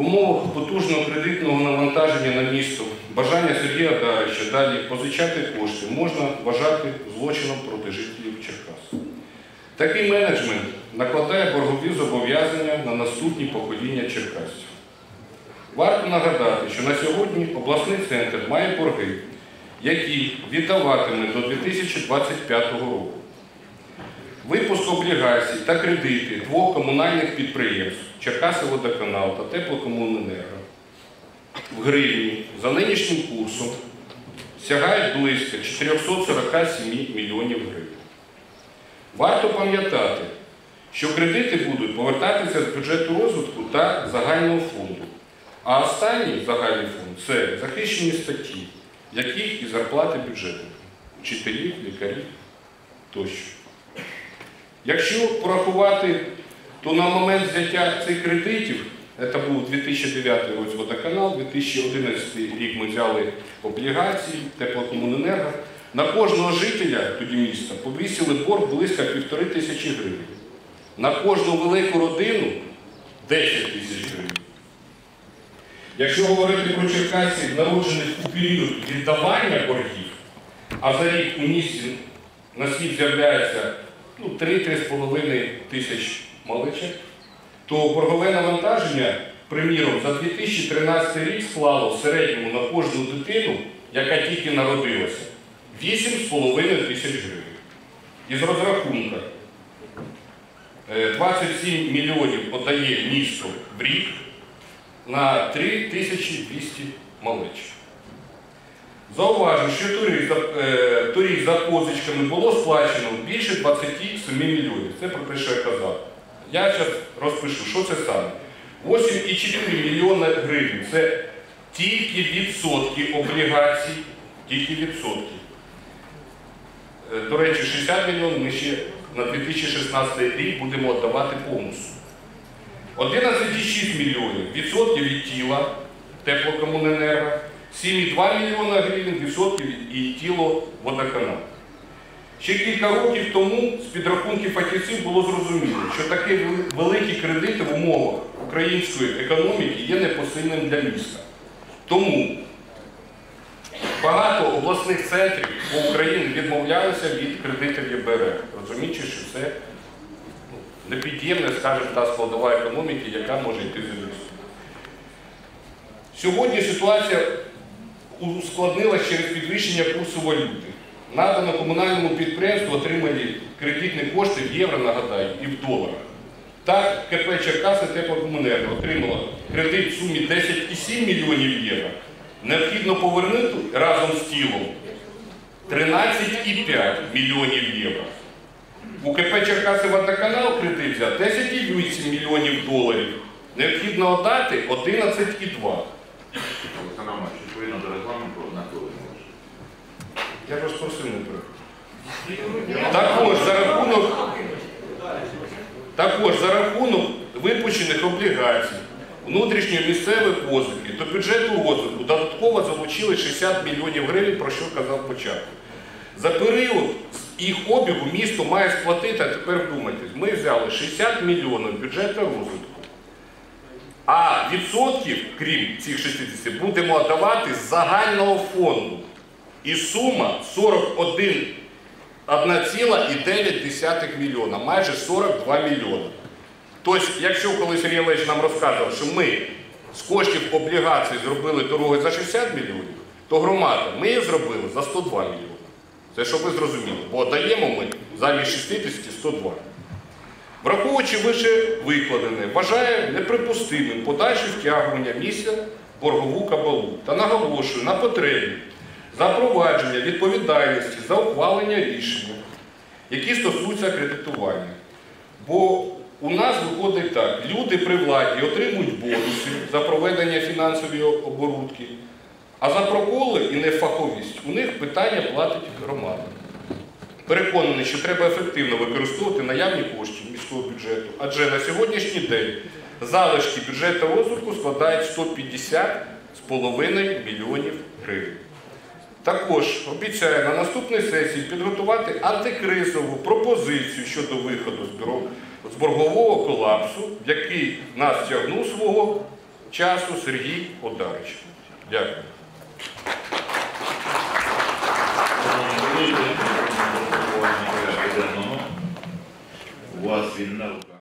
Умовах потужного кредитного навантаження на місто, бажання Сергія Дарича далі позичати кошти можна вважати злочином проти жителів Черкас. Такий менеджмент накладає боргові зобов'язання на наступні покоління черкасців. Варто нагадати, що на сьогодні обласний центр має борги, які віддаватиме до 2025 року. Випуск облігацій та кредити двох комунальних підприємств Черкасиводоканал та Теплокомуненерго в гривні за нинішнім курсом сягають близько 447 мільйонів гривень. Варто пам'ятати, що кредити будуть повертатися з бюджету розвитку та загального фонду. А останній загальний фонд це захищені статті, яких і зарплати бюджету, вчителів, лікарів тощо. Якщо порахувати, то на момент взяття цих кредитів, це був 2009 році водоканал, 2011 рік ми взяли облігації, теплокомуненерго, на кожного жителя тоді міста повісили борг близько півтори тисячі гривень. На кожну велику родину 10 тисяч гривень. Якщо говорити про черкасів, народжених у період віддавання боргів, а за рік у місті на світ з'являється ну, 3-3,5 тисяч маличок, то боргове навантаження, приміром, за 2013 рік склало в середньому на кожну дитину, яка тільки народилася, 8,5 тисяч гривень. Із розрахунка е, 27 мільйонів подає місто в рік на 3200 малечок. Зауважу, що торік за, е, торік за позичками було сплачено більше 27 мільйонів. Це про те, що я казав. Я зараз розпишу, що це саме. 8,4 мільйона гривень це тільки відсотки облігацій, тільки відсотки. Е, До речі, 60 мільйонів ми ще на 2016 рік будемо віддавати повністю. 11,6 мільйонів відсотків від тіла теплокомуненерго, 7,2 мільйона гривень відсотків і тіло водоканал. Ще кілька років тому з підрахунків фахівців було зрозуміло, що такі великі кредити в умовах української економіки є непосильним для міста. Тому багато обласних центрів по Україні відмовлялися від кредитів ЄБР, розуміючи, що це ну, непід'ємна, скажімо, та складова економіки, яка може йти з містом. Сьогодні ситуація ускладнилася через підвищення курсу валюти. Надано комунальному підприємству отримали кредитні кошти в євро, нагадаю, і в доларах. Так, КП Черкаси Теплокомунерго отримало кредит в сумі 10,7 мільйонів євро. Необхідно повернути разом з тілом 13,5 мільйонів євро. У КП Черкаси Водоканал кредит взяв 10,8 мільйонів доларів. Необхідно отдати 11,2. Відповідно до регламенту одна хвилина. Я вас просив не переходити. Також за рахунок, також за рахунок випущених облігацій, внутрішньої місцевої позики до бюджету розвитку додатково залучили 60 мільйонів гривень, про що казав початку. За період їх обігу місто має сплатити, а тепер вдумайтесь, ми взяли 60 мільйонів бюджету розвитку. А відсотків, крім цих 60, будемо давати з загального фонду. І сума 41,9 мільйона, майже 42 мільйона. Тобто, якщо колись Сергій Олегович нам розказував, що ми з коштів облігацій зробили дороги за 60 мільйонів, то громада ми її зробили за 102 мільйони. Це щоб ви зрозуміли, бо даємо ми замість 60 102. Враховуючи вище викладене, вважаю неприпустимим подальше втягування місця боргову кабалу та наголошую на потребі запровадження відповідальності за ухвалення рішення, які стосуються кредитування. Бо у нас виходить так, люди при владі отримують бонуси за проведення фінансової оборудки, а за проколи і нефаховість у них питання платить громада. Переконаний, що треба ефективно використовувати наявні кошти міського бюджету, адже на сьогоднішній день залишки бюджету розвитку складають 150,5 мільйонів гривень. Також обіцяю на наступній сесії підготувати антикризову пропозицію щодо виходу з з боргового колапсу, в який нас тягнув свого часу Сергій Одарич. Дякую. У вас він на руках.